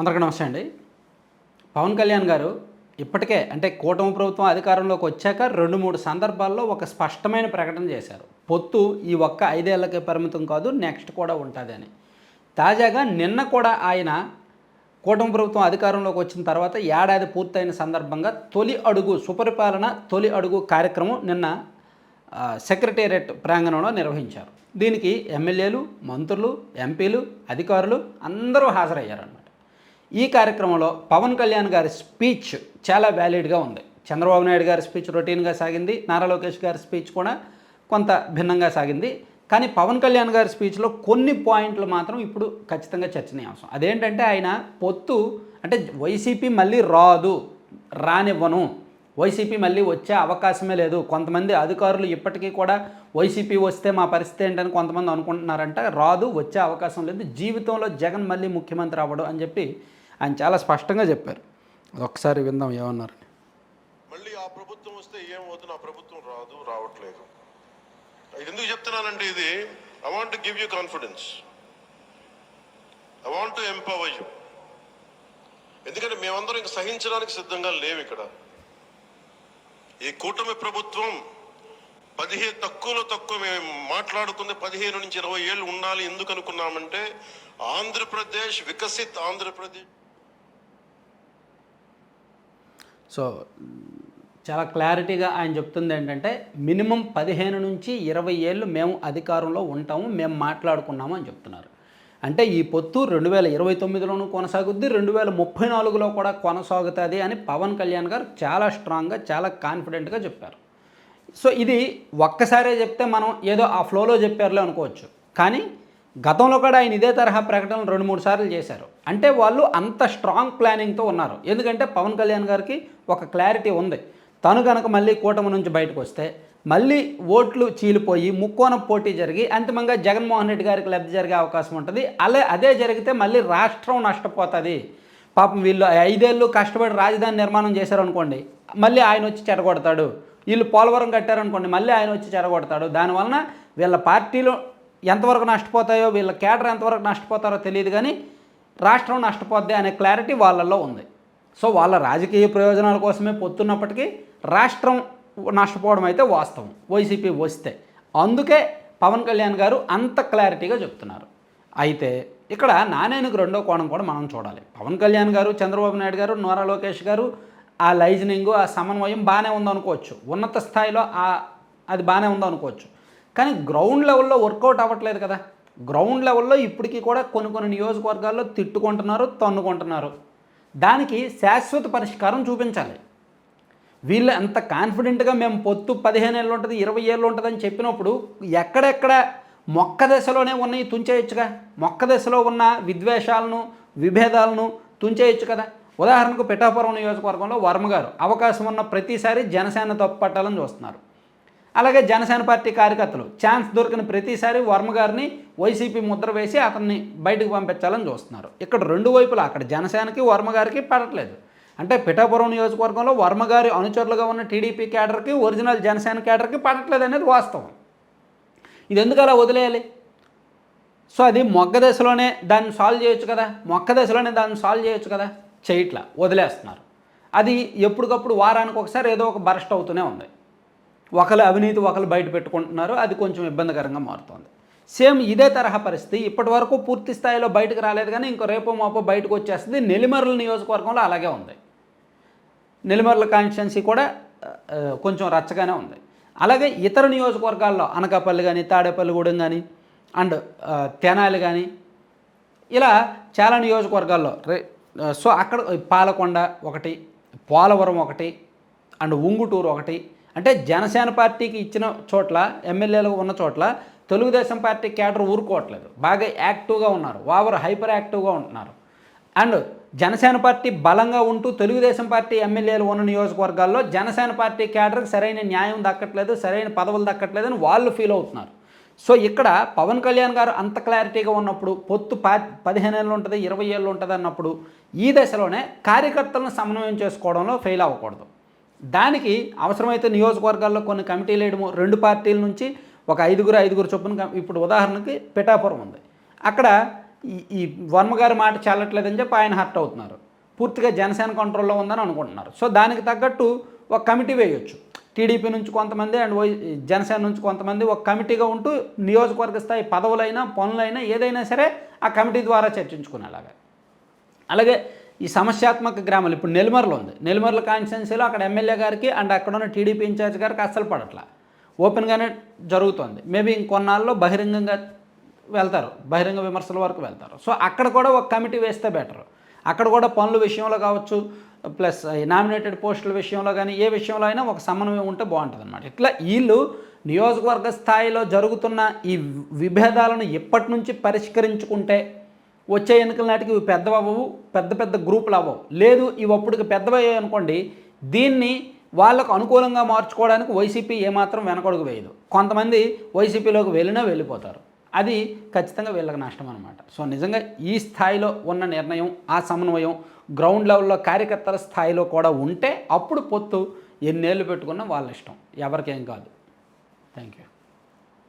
అందరికీ నమస్తే అండి. పవన్ కళ్యాణ్ గారు ఇప్పటికే అంటే కూటమి ప్రభుత్వం అధికారంలోకి వచ్చాక రెండు మూడు సందర్భాల్లో ఒక స్పష్టమైన ప్రకటన చేశారు. పొత్తు ఈ ఒక్క ఐదేళ్ళకే పరిమితం కాదు నెక్స్ట్ కూడా ఉంటుందని తాజాగా నిన్న కూడా ఆయన కూటమి ప్రభుత్వం అధికారంలోకి వచ్చిన తర్వాత ఏడాది పూర్తయిన సందర్భంగా తొలి అడుగు సుపరిపాలన తొలి అడుగు కార్యక్రమం నిన్న సెక్రటేరియట్ ప్రాంగణంలో నిర్వహించారు. దీనికి ఎమ్మెల్యేలు మంత్రులు ఎంపీలు అధికారులు అందరూ హాజరయ్యారన్నమాట. ఈ కార్యక్రమంలో పవన్ కళ్యాణ్ గారి స్పీచ్ చాలా వ్యాలిడ్గా ఉంది. చంద్రబాబు నాయుడు గారి స్పీచ్ రొటీన్గా సాగింది. నారా లోకేష్ గారి స్పీచ్ కూడా కొంత భిన్నంగా సాగింది. కానీ పవన్ కళ్యాణ్ గారి స్పీచ్లో కొన్ని పాయింట్లు మాత్రం ఇప్పుడు ఖచ్చితంగా చర్చనీయాంశం. అదేంటంటే ఆయన పొత్తు అంటే వైసీపీ మళ్ళీ రాదు రానివ్వను. వైసీపీ మళ్ళీ వచ్చే అవకాశమే లేదు. కొంతమంది అధికారులు ఇప్పటికీ కూడా వైసీపీ వస్తే మా పరిస్థితి ఏంటని కొంతమంది అనుకుంటున్నారంట. రాదు వచ్చే అవకాశం లేదు. జీవితంలో జగన్ మళ్ళీ ముఖ్యమంత్రి అవ్వడు అని చెప్పి ఆయన చాలా స్పష్టంగా చెప్పారు. ఒకసారి విందాం ఏమన్నారని. మళ్ళీ ఆ ప్రభుత్వం వస్తే ఏమవుతుంది ఆ ప్రభుత్వం రాదు రావట్లేదు. ఎందుకు చెప్తున్నానంటే ఇది I want give you confidence I want empower you ఎందుకంటే మేమందరం ఇంక సహించడానికి సిద్ధంగా లేవు ఇక్కడ. ఈ కూటమి ప్రభుత్వం పదిహేను తక్కువలో తక్కువ మేము మాట్లాడుకుంది పదిహేను నుంచి ఇరవై ఏళ్ళు ఉండాలి ఎందుకు అనుకున్నామంటే ఆంధ్రప్రదేశ్ వికసిత్ ఆంధ్రప్రదేశ్. సో చాలా క్లారిటీగా ఆయన చెప్తుంది ఏంటంటే మినిమం పదిహేను నుంచి ఇరవై ఏళ్ళు మేము అధికారంలో ఉంటాము మేము మాట్లాడుకున్నాము అని చెప్తున్నారు. అంటే ఈ పొత్తు రెండు వేల ఇరవై తొమ్మిదిలోనూ కొనసాగుద్ది రెండు వేల ముప్పై నాలుగులో కూడా కొనసాగుతుంది అని పవన్ కళ్యాణ్ గారు చాలా స్ట్రాంగ్గా చాలా కాన్ఫిడెంట్గా చెప్పారు. సో ఇది ఒక్కసారే చెప్తే మనం ఏదో ఆ ఫ్లోలో చెప్పారులే అనుకోవచ్చు. కానీ గతంలో కూడా ఆయన ఇదే తరహా ప్రకటనలు రెండు మూడు సార్లు చేశారు. అంటే వాళ్ళు అంత స్ట్రాంగ్ ప్లానింగ్తో ఉన్నారు. ఎందుకంటే పవన్ కళ్యాణ్ గారికి ఒక క్లారిటీ ఉంది. తను కనుక మళ్ళీ కూటమి నుంచి బయటకు వస్తే మళ్ళీ ఓట్లు చీలిపోయి ముక్కోన పోటీ జరిగి అంతిమంగా జగన్మోహన్ రెడ్డి గారికి లబ్ధి జరిగే అవకాశం ఉంటుంది. అలా అదే జరిగితే మళ్ళీ రాష్ట్రం నష్టపోతుంది. పాపం వీళ్ళు ఐదేళ్ళు కష్టపడి రాజధాని నిర్మాణం చేశారనుకోండి మళ్ళీ ఆయన వచ్చి చెడగొడతాడు వీళ్ళు పోలవరం కట్టారనుకోండి మళ్ళీ ఆయన వచ్చి చెడగొడతాడు దానివలన వీళ్ళ పార్టీలో ఎంతవరకు నష్టపోతాయో వీళ్ళ కేటర్ ఎంతవరకు నష్టపోతారో తెలియదు కానీ రాష్ట్రం నష్టపోద్ది అనే క్లారిటీ వాళ్ళల్లో ఉంది. సో వాళ్ళ రాజకీయ ప్రయోజనాల కోసమే పొత్తున్నప్పటికీ రాష్ట్రం నష్టపోవడం అయితే వాస్తవం వైసీపీ వస్తే. అందుకే పవన్ కళ్యాణ్ గారు అంత క్లారిటీగా చెప్తున్నారు. అయితే ఇక్కడ నాణ్యానికి రెండో కోణం కూడా మనం చూడాలి. పవన్ కళ్యాణ్ గారు చంద్రబాబు నాయుడు గారు నోరా లోకేష్ గారు ఆ లైజనింగ్ ఆ సమన్వయం బాగానే ఉందనుకోవచ్చు. ఉన్నత స్థాయిలో ఆ అది బాగానే ఉందనుకోవచ్చు. కానీ గ్రౌండ్ లెవెల్లో వర్కౌట్ అవ్వట్లేదు కదా. గ్రౌండ్ లెవెల్లో ఇప్పటికీ కూడా కొన్ని కొన్ని నియోజకవర్గాల్లో తిట్టుకుంటున్నారు తన్నుకుంటున్నారు. దానికి శాశ్వత పరిష్కారం చూపించాలి. వీళ్ళు అంత కాన్ఫిడెంట్గా మేము పొత్తు పదిహేను ఏళ్ళు ఉంటుంది ఇరవై ఏళ్ళు ఉంటుందని చెప్పినప్పుడు ఎక్కడెక్కడ మొక్క దశలోనే ఉన్నాయి తుంచేయచ్చుగా. మొక్క దశలో ఉన్న విద్వేషాలను విభేదాలను తుంచేయచ్చు కదా. ఉదాహరణకు పిఠాపురం నియోజకవర్గంలో వర్మ గారు అవకాశం ఉన్న ప్రతిసారి జనసేన తప్పుపట్టాలని చూస్తున్నారు. అలాగే జనసేన పార్టీ కార్యకర్తలు. ఛాన్స్ దొరికిన ప్రతిసారి వర్మ గారిని వైసీపీ ముద్ర వేసి అతన్ని బయటకు పంపించాలని చూస్తున్నారు. ఇక్కడ రెండు వైపులా అక్కడ జనసేనకి వర్మ గారికి పడట్లేదు. అంటే పిఠాపురం నియోజకవర్గంలో వర్మ గారి అనుచరులుగా ఉన్న టీడీపీ క్యాడర్కి ఒరిజినల్ జనసేన క్యాడర్కి పడట్లేదు అనేది వాస్తవం. ఇది ఎందుకు అలా వదిలేయాలి? సో అది మొగ్గ దశలోనే దాన్ని సాల్వ్ చేయొచ్చు కదా? మొక్క దశలోనే దాన్ని సాల్వ్ చేయొచ్చు కదా? చేయట్లా వదిలేస్తున్నారు. అది ఎప్పటికప్పుడు వారానికి ఒకసారి ఏదో ఒక బరస్ట్ అవుతూనే ఉంది. ఒకరు అవినీతి ఒకరు బయట పెట్టుకుంటున్నారు అది కొంచెం ఇబ్బందికరంగా మారుతుంది. సేమ్ ఇదే తరహా పరిస్థితి ఇప్పటి వరకు పూర్తి స్థాయిలో బయటకు రాలేదు కానీ ఇంకో రేపో మాపో బయటకు వచ్చేస్తుంది. నెల్లిమర్ల నియోజకవర్గంలో అలాగే ఉంది. నెల్లిమర్ల కాన్స్టిట్యున్సీ కూడా కొంచెం రచ్చగానే ఉంది. అలాగే ఇతర నియోజకవర్గాల్లో అనకాపల్లి కానీ తాడేపల్లిగూడెం కానీ అండ్ తెనాలి కానీ ఇలా చాలా నియోజకవర్గాల్లో రే సో అక్కడ పాలకొండ ఒకటి పోలవరం ఒకటి అండ్ ఉంగుటూరు ఒకటి అంటే జనసేన పార్టీకి ఇచ్చిన చోట్ల ఎమ్మెల్యేలు ఉన్న చోట్ల తెలుగుదేశం పార్టీ క్యాడర్ ఊరుకోవట్లేదు. బాగా యాక్టివ్గా ఉన్నారు. ఓవర్ హైపర్ యాక్టివ్గా ఉంటున్నారు. అండ్ జనసేన పార్టీ బలంగా ఉంటూ తెలుగుదేశం పార్టీ ఎమ్మెల్యేలు ఉన్న నియోజకవర్గాల్లో జనసేన పార్టీ క్యాడర్కి సరైన న్యాయం దక్కట్లేదు సరైన పదవులు దక్కట్లేదని వాళ్ళు ఫీల్ అవుతున్నారు. సో ఇక్కడ పవన్ కళ్యాణ్ గారు అంత క్లారిటీగా ఉన్నప్పుడు పొత్తు పా పదిహేను ఏళ్ళు ఉంటుంది ఇరవై ఏళ్ళు ఉంటుంది అన్నప్పుడు ఈ దశలోనే కార్యకర్తలను సమన్వయం చేసుకోవడంలో ఫెయిల్ అవ్వకూడదు. దానికి అవసరమైతే నియోజకవర్గాల్లో కొన్ని కమిటీలు వేయడము రెండు పార్టీల నుంచి ఒక ఐదుగురు ఐదుగురు చొప్పున ఇప్పుడు ఉదాహరణకి పిఠాపురం ఉంది. అక్కడ ఈ ఈ వర్మగారి మాట చాలట్లేదని చెప్పి ఆయన హర్ట్ అవుతున్నారు. పూర్తిగా జనసేన కంట్రోల్లో ఉందని అనుకుంటున్నారు. సో దానికి తగ్గట్టు ఒక కమిటీ వేయొచ్చు. టీడీపీ నుంచి కొంతమంది అండ్ జనసేన నుంచి కొంతమంది ఒక కమిటీగా ఉంటూ నియోజకవర్గ స్థాయి పదవులైనా పనులైనా ఏదైనా సరే ఆ కమిటీ ద్వారా చర్చించుకునేలాగా. అలాగే ఈ సమస్యాత్మక గ్రామాలు ఇప్పుడు నెల్మర్లో ఉంది. నెల్మర్ల కాన్స్టిట్యున్సీలో అక్కడ ఎమ్మెల్యే గారికి అండ్ అక్కడ ఉన్న టీడీపీ ఇన్ఛార్జ్ గారికి అస్సలు పడట్లా. ఓపెన్గానే జరుగుతుంది. మేబీ ఇంకొన్నాళ్ళలో బహిరంగంగా వెళ్తారు. బహిరంగ విమర్శల వరకు వెళ్తారు. సో అక్కడ కూడా ఒక కమిటీ వేస్తే బెటర్. అక్కడ కూడా పనుల విషయంలో కావచ్చు ప్లస్ నామినేటెడ్ పోస్టుల విషయంలో కానీ ఏ విషయంలో అయినా ఒక సమన్వయం ఉంటే బాగుంటుంది అనమాట ఇట్లా వీళ్ళు నియోజకవర్గ స్థాయిలో జరుగుతున్న ఈ విభేదాలను ఎప్పటి నుంచి పరిష్కరించుకుంటే వచ్చే ఎన్నికల నాటికి ఇవి పెద్దవి అవ్వవు పెద్ద పెద్ద గ్రూపులు అవ్వవు. లేదు ఇవి అప్పటికి పెద్దవయ్యాయి అనుకోండి దీన్ని వాళ్ళకు అనుకూలంగా మార్చుకోవడానికి వైసీపీ ఏమాత్రం వెనకడుగు వేయదు. కొంతమంది వైసీపీలోకి వెళ్ళినా వెళ్ళిపోతారు. అది ఖచ్చితంగా వీళ్ళకి నష్టం అనమాట సో నిజంగా ఈ స్థాయిలో ఉన్న నిర్ణయం ఆ సమన్వయం గ్రౌండ్ లెవెల్లో కార్యకర్తల స్థాయిలో కూడా ఉంటే అప్పుడు పొత్తు ఎన్నేళ్ళు పెట్టుకున్నా వాళ్ళ ఇష్టం. ఎవరికేం కాదు. Thank you